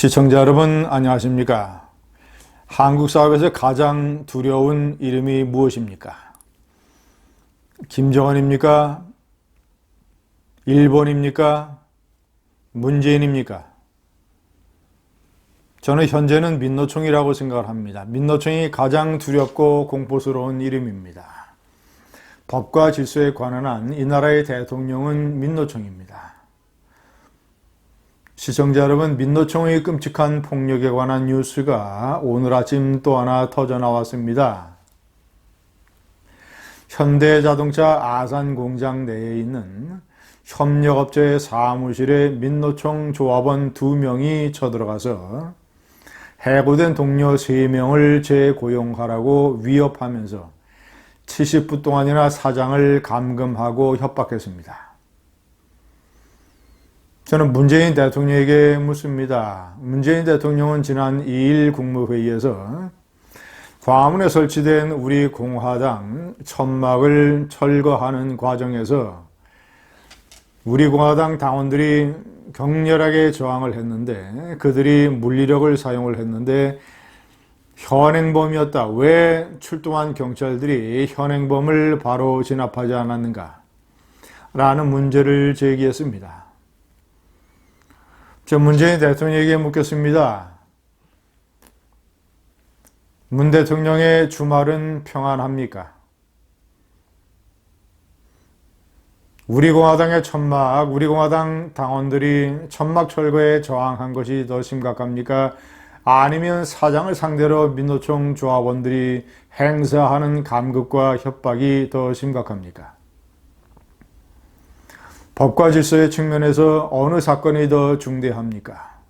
시청자 여러분 안녕하십니까? 한국 사회에서 가장 두려운 이름이 무엇입니까? 김정은입니까? 일본입니까? 문재인입니까? 저는 현재는 민노총이라고 생각을 합니다. 민노총이 가장 두렵고 공포스러운 이름입니다. 법과 질서에 관한 한 이 나라의 대통령은 민노총입니다. 시청자 여러분, 민노총의 끔찍한 폭력에 관한 뉴스가 오늘 아침 또 하나 터져 나왔습니다. 현대자동차 아산 공장 내에 있는 협력업체의 사무실에 민노총 조합원 두 명이 쳐들어가서 해고된 동료 3명을 재고용하라고 위협하면서 70분 동안이나 사장을 감금하고 협박했습니다. 저는 문재인 대통령에게 묻습니다. 문재인 대통령은 지난 2일 국무회의에서 광화문에 설치된 우리 공화당 천막을 철거하는 과정에서 우리 공화당 당원들이 격렬하게 저항을 했는데 그들이 물리력을 사용을 했는데 현행범이었다. 왜 출동한 경찰들이 현행범을 바로 진압하지 않았는가? 라는 문제를 제기했습니다. 저 문재인 대통령에게 묻겠습니다. 문 대통령의 주말은 평안합니까? 우리 공화당의 천막, 우리 공화당 당원들이 천막 철거에 저항한 것이 더 심각합니까? 아니면 사장을 상대로 민노총 조합원들이 행사하는 감극과 협박이 더 심각합니까? 법과 질서의 측면에서 어느 사건이 더 중대합니까?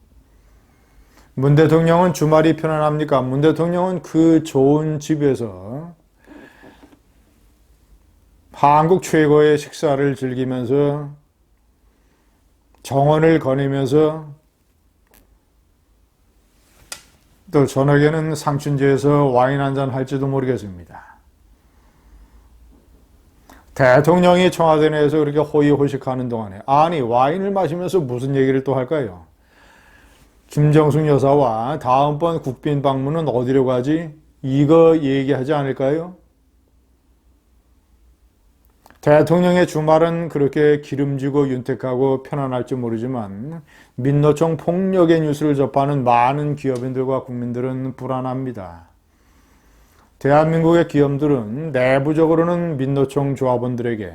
문 대통령은 주말이 편안합니까? 문 대통령은 그 좋은 집에서 한국 최고의 식사를 즐기면서 정원을 거니면서 또 저녁에는 상춘제에서 와인 한 잔 할지도 모르겠습니다. 대통령이 청와대 내에서 그렇게 호의호식하는 동안에 아니 와인을 마시면서 무슨 얘기를 또 할까요? 김정숙 여사와 다음번 국빈 방문은 어디로 가지? 이거 얘기하지 않을까요? 대통령의 주말은 그렇게 기름지고 윤택하고 편안할지 모르지만 민노총 폭력의 뉴스를 접하는 많은 기업인들과 국민들은 불안합니다. 대한민국의 기업들은 내부적으로는 민노총 조합원들에게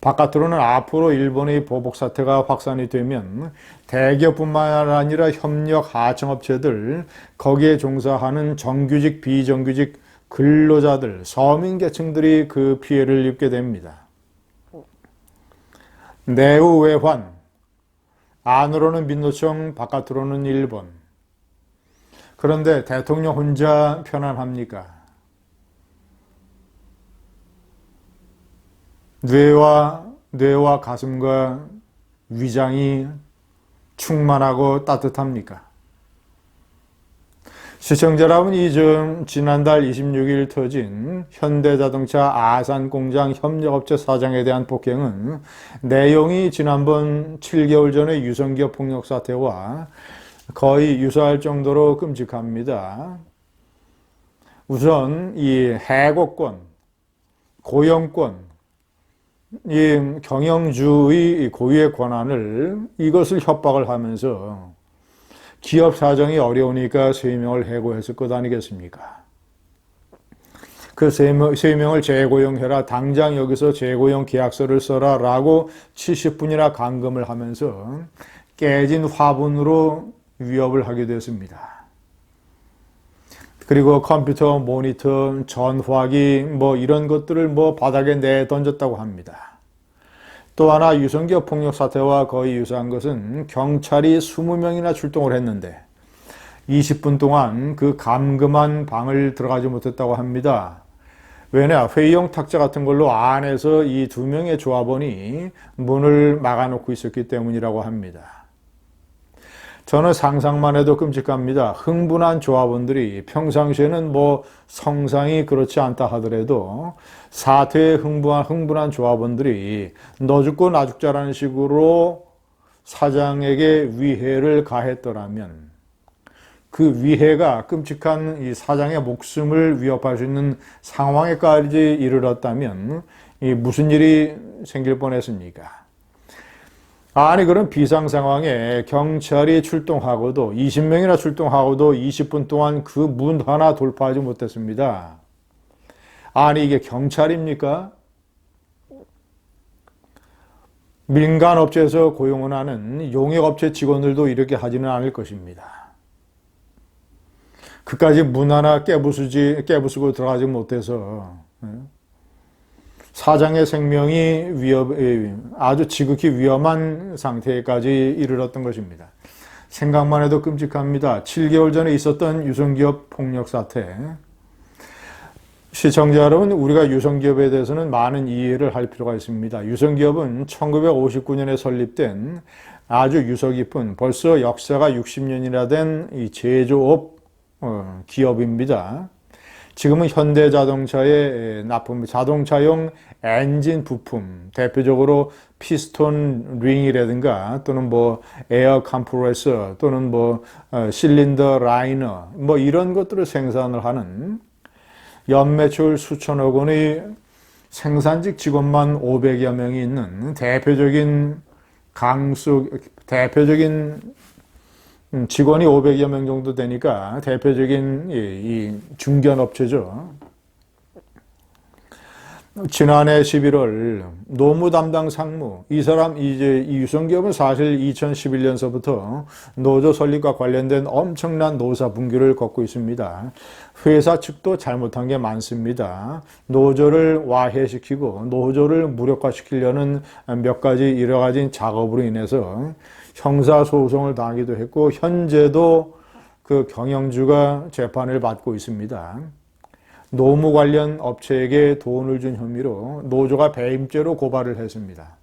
바깥으로는 앞으로 일본의 보복 사태가 확산이 되면 대기업뿐만 아니라 협력 하청업체들 거기에 종사하는 정규직 비정규직 근로자들 서민 계층들이 그 피해를 입게 됩니다. 내후 외환 안으로는 민노총 바깥으로는 일본 그런데 대통령 혼자 편안합니까? 뇌와 뇌와 가슴과 위장이 충만하고 따뜻합니까? 시청자 여러분, 이점 지난달 26일 터진 현대자동차 아산공장 협력업체 사장에 대한 폭행은 내용이 지난번 7개월 전의 유성기업 폭력 사태와 거의 유사할 정도로 끔찍합니다. 우선 이 해고권, 고용권, 이 경영주의 고유의 권한을 이것을 협박을 하면서 기업 사정이 어려우니까 세 명을 해고했을 것 아니겠습니까? 그 세 명을 재고용해라. 당장 여기서 재고용 계약서를 써라. 라고 70분이나 감금을 하면서 깨진 화분으로 위협을 하게 됐습니다. 그리고 컴퓨터, 모니터, 전화기 뭐 이런 것들을 뭐 바닥에 내 던졌다고 합니다. 또 하나 유성기업 폭력 사태와 거의 유사한 것은 경찰이 20명이나 출동을 했는데 20분 동안 그 감금한 방을 들어가지 못했다고 합니다. 왜냐 회의용 탁자 같은 걸로 안에서 이 두 명의 조합원이 문을 막아놓고 있었기 때문이라고 합니다. 저는 상상만 해도 끔찍합니다. 흥분한 조합원들이 평상시에는 뭐 성상이 그렇지 않다 하더라도 사태에 흥분한, 흥분한 조합원들이 너 죽고 나 죽자라는 식으로 사장에게 위해를 가했더라면 그 위해가 끔찍한 이 사장의 목숨을 위협할 수 있는 상황에까지 이르렀다면 이 무슨 일이 생길 뻔했습니까? 아니 그런 비상 상황에 경찰이 출동하고도 20명이나 출동하고도 20분 동안 그 문 하나 돌파하지 못했습니다. 아니 이게 경찰입니까? 민간 업체에서 고용을 하는 용역업체 직원들도 이렇게 하지는 않을 것입니다. 그까지 문 하나 깨부수지, 깨부수고 들어가지 못해서, 예? 사장의 생명이 위협, 아주 지극히 위험한 상태까지 이르렀던 것입니다. 생각만 해도 끔찍합니다. 7개월 전에 있었던 유성기업 폭력 사태. 시청자 여러분, 우리가 유성기업에 대해서는 많은 이해를 할 필요가 있습니다. 유성기업은 1959년에 설립된 아주 유서 깊은 벌써 역사가 60년이나 된 이 제조업 어, 기업입니다. 지금은 현대자동차의 납품, 자동차용 엔진 부품, 대표적으로 피스톤 링이라든가 또는 뭐 에어 컴프레서 또는 뭐 어, 실린더 라이너 뭐 이런 것들을 생산을 하는 연매출 수천억 원의 생산직 직원만 500여 명이 있는 대표적인 강수, 대표적인 직원이 500여 명 정도 되니까 대표적인 이 중견업체죠. 지난해 11월 노무 담당 상무 이 사람 이제 이 유성기업은 사실 2011년서부터 노조 설립과 관련된 엄청난 노사 분규를 겪고 있습니다. 회사 측도 잘못한 게 많습니다. 노조를 와해시키고 노조를 무력화시키려는 몇 가지 여러 가지 작업으로 인해서 형사 소송을 당하기도 했고 현재도 그 경영주가 재판을 받고 있습니다. 노무 관련 업체에게 돈을 준 혐의로 노조가 배임죄로 고발을 했습니다.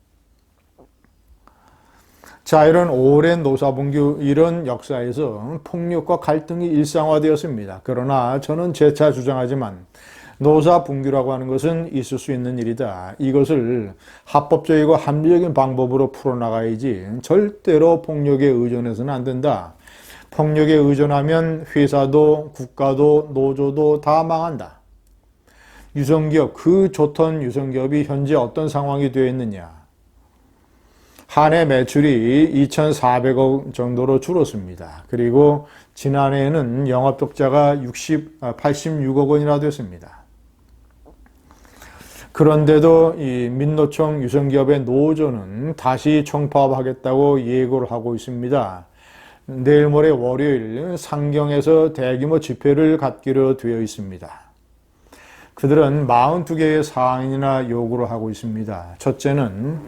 자, 이런 오랜 노사분규 이런 역사에서 폭력과 갈등이 일상화되었습니다. 그러나 저는 재차 주장하지만 노사 분규라고 하는 것은 있을 수 있는 일이다. 이것을 합법적이고 합리적인 방법으로 풀어나가야지 절대로 폭력에 의존해서는 안 된다. 폭력에 의존하면 회사도 국가도 노조도 다 망한다. 유성기업, 그 좋던 유성기업이 현재 어떤 상황이 되어 있느냐. 한 해 매출이 2,400억 정도로 줄었습니다. 그리고 지난해에는 영업적자가 60, 86억 원이나 됐습니다. 그런데도 이 민노총 유성기업의 노조는 다시 총파업하겠다고 예고를 하고 있습니다. 내일 모레 월요일 상경에서 대규모 집회를 갖기로 되어 있습니다. 그들은 42개의 사항이나 요구를 하고 있습니다. 첫째는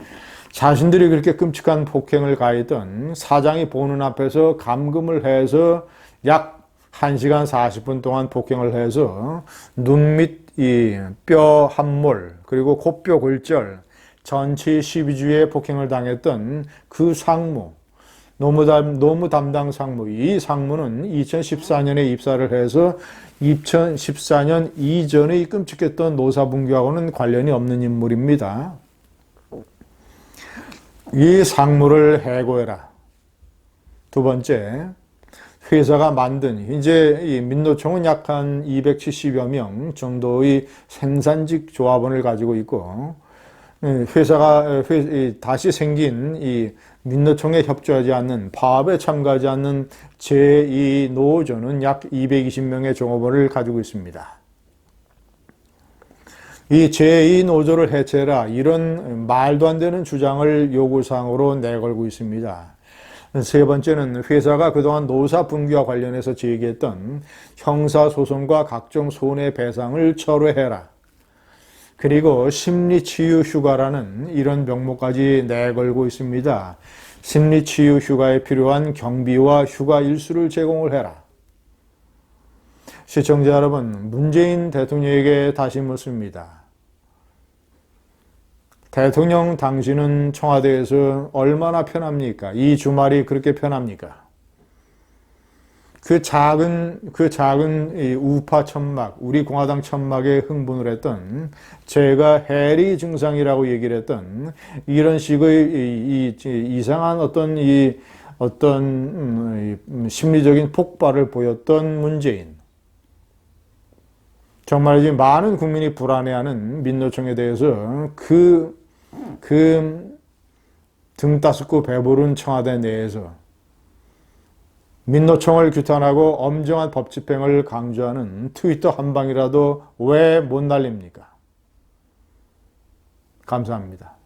자신들이 그렇게 끔찍한 폭행을 가했던 사장이 보는 앞에서 감금을 해서 약 1시간 40분 동안 폭행을 해서 눈밑 이 뼈 함몰 그리고 코뼈 골절 전치 12주에 폭행을 당했던 그 상무 노무, 담, 노무 담당 상무, 이 상무는 2014년에 입사를 해서 2014년 이전의 끔찍했던 노사분규하고는 관련이 없는 인물입니다. 이 상무를 해고해라. 두 번째, 회사가 만든, 이제 이 민노총은 약 한 270여 명 정도의 생산직 조합원을 가지고 있고, 회사가 회, 다시 생긴 이 민노총에 협조하지 않는 파업에 참가하지 않는 제2 노조는 약 220명의 종업원을 가지고 있습니다. 이 제2 노조를 해체라 이런 말도 안 되는 주장을 요구사항으로 내걸고 있습니다. 세 번째는 회사가 그동안 노사 분규와 관련해서 제기했던 형사소송과 각종 손해배상을 철회해라. 그리고 심리치유 휴가라는 이런 명목까지 내걸고 있습니다. 심리치유 휴가에 필요한 경비와 휴가 일수를 제공을 해라. 시청자 여러분, 문재인 대통령에게 다시 묻습니다. 대통령 당신은 청와대에서 얼마나 편합니까? 이 주말이 그렇게 편합니까? 그 작은 그 작은 우파 천막, 우리 공화당 천막에 흥분을 했던 제가 해리 증상이라고 얘기를 했던 이런 식의 이, 이, 이상한 어떤 이 어떤 음, 이 심리적인 폭발을 보였던 문재인. 정말 이제 많은 국민이 불안해하는 민노총에 대해서 그, 그등 따스고 배부른 청와대 내에서 민노총을 규탄하고 엄정한 법 집행을 강조하는 트위터 한 방이라도 왜 못 날립니까? 감사합니다.